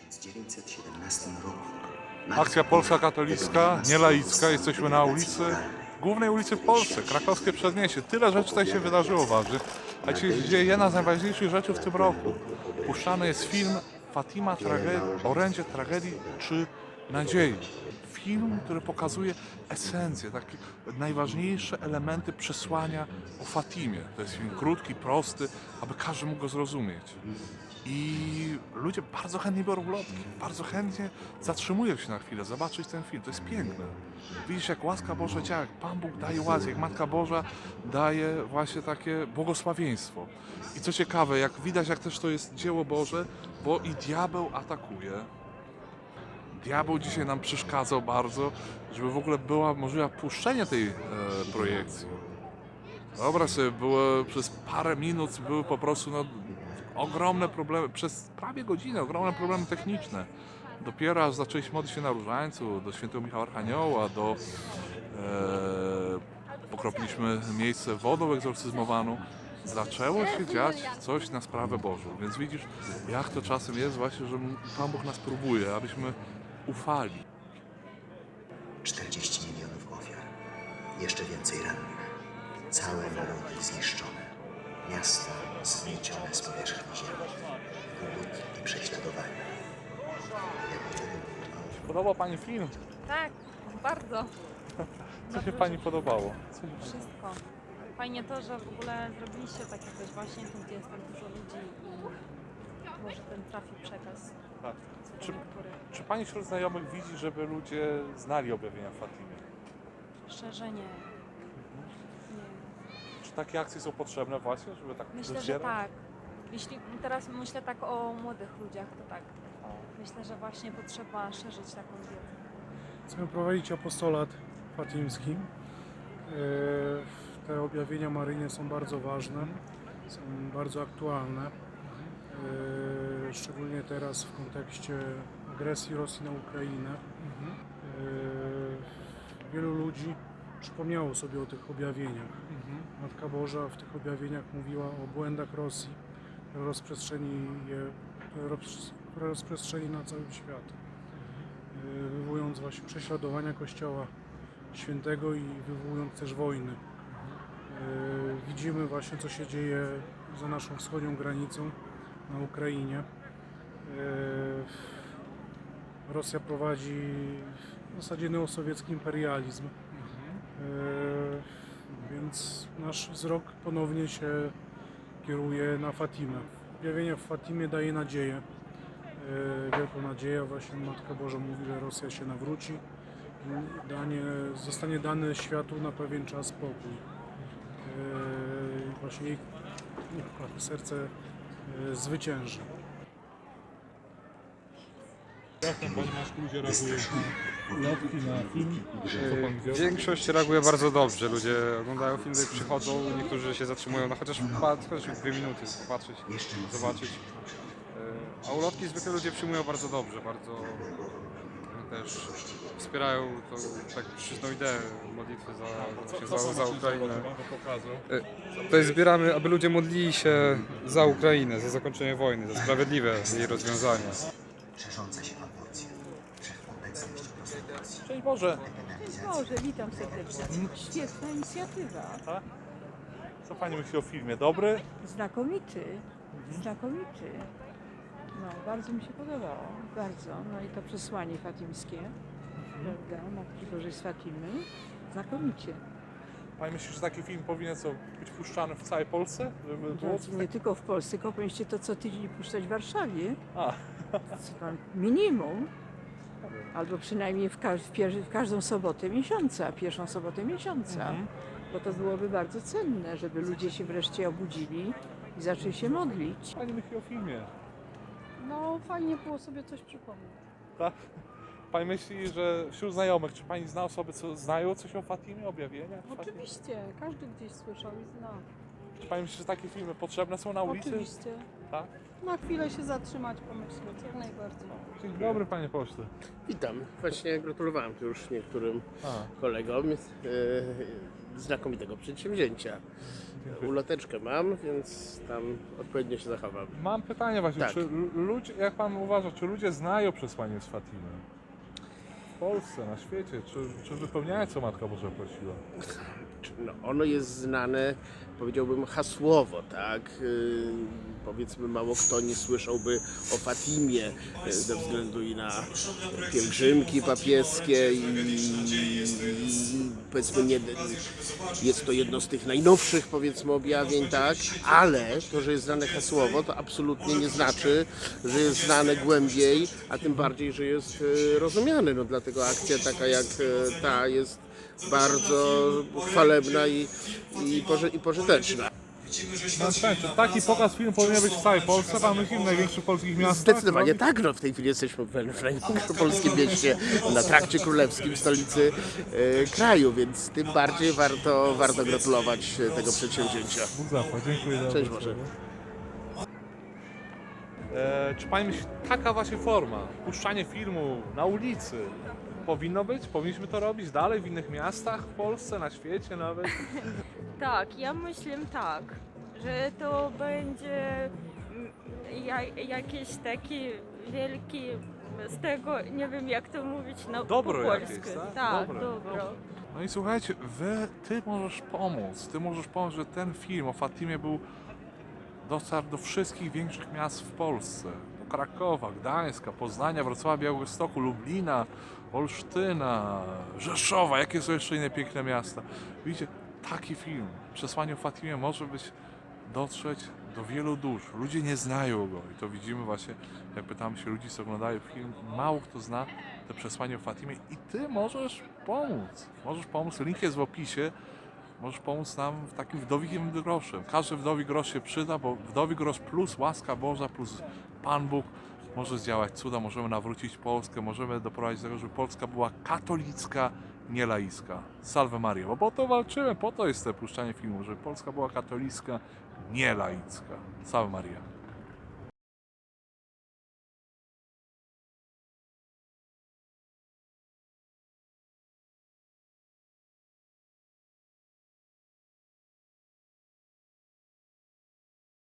1917 roku. Akcja Polska Katolicka, nie laicka, jesteśmy na ulicy, głównej ulicy w Polsce, krakowskie Przedmieście. Tyle rzeczy tutaj się wydarzyło ważnych, a dzisiaj dzieje jedna z najważniejszych rzeczy w tym roku. Puszczany jest film Fatima, trage- orędzie tragedii czy nadziei. Film, który pokazuje esencję, takie najważniejsze elementy przesłania o Fatimie. To jest film krótki, prosty, aby każdy mógł go zrozumieć. I ludzie bardzo chętnie biorą ulotki, bardzo chętnie zatrzymują się na chwilę, zobaczyć ten film. To jest piękne. Widzisz, jak łaska Boża działa, jak Pan Bóg daje łaskę, jak Matka Boża daje właśnie takie błogosławieństwo. I co ciekawe, jak widać, jak też to jest dzieło Boże, bo i diabeł atakuje. Diabeł dzisiaj nam przeszkadzał bardzo, żeby w ogóle była możliwe puszczenie tej e, projekcji. Dobra sobie, było przez parę minut były po prostu no, ogromne problemy, przez prawie godzinę ogromne problemy techniczne. Dopiero aż zaczęliśmy modlić się na różańcu, do świętego Michała Archanioła, do e, pokropiliśmy miejsce wodą egzorcyzmowaną. Zaczęło się dziać coś na sprawę Bożą. Więc widzisz, jak to czasem jest właśnie, że Pan Bóg nas próbuje, abyśmy ufali. 40 milionów ofiar. Jeszcze więcej rannych. Całe narody zniszczone. Miasta zmiecione z powierzchni ziemi. Głód i prześladowania. Podobał Pani film? Tak, bardzo. Co się Pani podobało? Co się... Wszystko. Fajnie to, że w ogóle zrobiliście takie coś właśnie tu, gdzie jest tak dużo ludzi i może ten trafi przekaz. Tak. Czy-. Czy Pani wśród znajomych widzi, żeby ludzie znali objawienia Fatimy? Szczerze nie. nie. Czy takie akcje są potrzebne właśnie, żeby tak Myślę, że tak. Jeśli teraz myślę tak o młodych ludziach, to tak. Myślę, że właśnie potrzeba szerzyć taką wiedzę. Chcemy prowadzić apostolat fatimski. E, Te objawienia maryjne są bardzo ważne, są bardzo aktualne. E, Szczególnie teraz w kontekście agresji Rosji na Ukrainę. Mhm. E, Wielu ludzi przypomniało sobie o tych objawieniach. Mhm. Matka Boża w tych objawieniach mówiła o błędach Rosji, które rozprzestrzeni, je, rozprzestrzeni na cały świat. Yy, Wywołując właśnie prześladowania Kościoła Świętego i wywołując też wojny. Yy, Widzimy właśnie, co się dzieje za naszą wschodnią granicą na Ukrainie. Yy, Rosja prowadzi w zasadzie neosowiecki imperializm. E, Więc nasz wzrok ponownie się kieruje na Fatimę. Objawienie w Fatimie daje nadzieję, e, wielką nadzieję. Właśnie Matka Boża mówi, że Rosja się nawróci danie, zostanie dany światu na pewien czas spokój. E, i Właśnie jej serce e, zwycięży. Jak tam Pani ludzie reagują na ulotki, na film? Pan? Większość reaguje bardzo dobrze. Ludzie oglądają film, przychodzą, niektórzy się zatrzymują na chociaż, pa- dwie minuty popatrzeć, zobaczyć. E, A ulotki zwykle ludzie przyjmują bardzo dobrze, bardzo e, też wspierają tą tak przyszłą ideę modlitwy za, właśnie za, za Ukrainę. Jest zbieramy, aby ludzie modlili się za Ukrainę, za zakończenie wojny, za sprawiedliwe jej rozwiązanie. szerząca się aborcja. Wszechobecność prostytucji. Cześć Boże! Cześć Boże, witam serdecznie. Świetna inicjatywa. Co Pani myśli o filmie? Dobry? Znakomity. Znakomity. No, bardzo mi się podobało. Bardzo. No i to przesłanie fatimskie, prawda? Matki Bożej z Fatimy. Znakomicie. Pani myśli, że taki film powinien co, być puszczany w całej Polsce? Żeby było coś Nie tylko w Polsce, tylko powinniście to co tydzień puszczać w Warszawie. A. Co tam, minimum. Albo przynajmniej w, każ- w, pier- w każdą sobotę miesiąca, pierwszą sobotę miesiąca. Mhm. Bo to byłoby bardzo cenne, żeby ludzie się wreszcie obudzili i zaczęli się modlić. Pani myśli o filmie? No, fajnie było sobie coś przypomnieć. Tak? Pani myśli, że wśród znajomych, czy Pani zna osoby, co znają coś o Fatimie, objawieniach? Fatimie? Oczywiście, każdy gdzieś słyszał i zna. Czy Pani myśli, że takie filmy potrzebne są na ulicy? Oczywiście. Tak? Na chwilę się zatrzymać, pomyśleć, jak najbardziej. Dzień dobry Panie Pośle. Witam. Właśnie gratulowałem tu już niektórym A. kolegom. E, znakomitego przedsięwzięcia. Uloteczkę mam, więc tam odpowiednio się zachowam. Mam pytanie właśnie, Tak. czy ludzie, jak pan uważa, czy ludzie znają przesłanie z Fatimy? W Polsce, na świecie, czy, czy wypełniają co Matka Boża prosiła? No, ono jest znane, powiedziałbym, hasłowo, tak? Yy, powiedzmy, mało kto nie słyszałby o Fatimie yy, ze względu i na pielgrzymki papieskie i, i powiedzmy, nie, jest to jedno z tych najnowszych, powiedzmy, objawień, tak? Ale to, że jest znane hasłowo, to absolutnie nie znaczy, że jest znane głębiej, a tym bardziej, że jest yy, rozumiane. No, dlatego akcja taka jak yy, ta jest bardzo chwalebna i, i, poży, i pożyteczna. No, taki pokaz filmu powinien być w całej Polsce? Pan myśli w największych polskich miastach? Zdecydowanie tak, no w tej chwili jesteśmy w w największym polskim mieście, na trakcie królewskim, stolicy e, kraju, więc tym bardziej warto, warto gratulować tego przedsięwzięcia. Bóg zapłać, dziękuję za Cześć. Boże. E, czy pani myśli, taka właśnie forma, puszczanie filmu na ulicy, powinno być? Powinniśmy to robić dalej w innych miastach w Polsce, na świecie nawet? Tak, ja myślę tak, że to będzie mm, ja, jakiś taki wielki z tego, nie wiem jak to mówić na Dobro po jakieś, polsku. tak? Tak, Dobre, dobro. No i słuchajcie, wy, ty możesz pomóc, ty możesz pomóc, że ten film o Fatimie był dotarł do wszystkich większych miast w Polsce. Do Krakowa, Gdańska, Poznania, Wrocławia, Białegostoku, Lublina, Olsztyna, Rzeszowa, jakie są jeszcze inne piękne miasta. Widzicie, taki film, przesłanie o Fatimie może być dotrzeć do wielu dusz. Ludzie nie znają go i to widzimy właśnie, jak pytamy się ludzi, co oglądają film, mało kto zna to przesłanie o Fatimie i ty możesz pomóc. Możesz pomóc, link jest w opisie. Możesz pomóc nam w takim wdowikiem groszem. Każdy wdowi grosz się przyda, bo wdowi grosz plus łaska Boża, plus Pan Bóg może zdziałać cuda. Możemy nawrócić Polskę, możemy doprowadzić do tego, żeby Polska była katolicka, nie laicka. Salve Maria, bo po to walczymy, po to jest to puszczanie filmu, żeby Polska była katolicka, nie laicka. Salve Maria.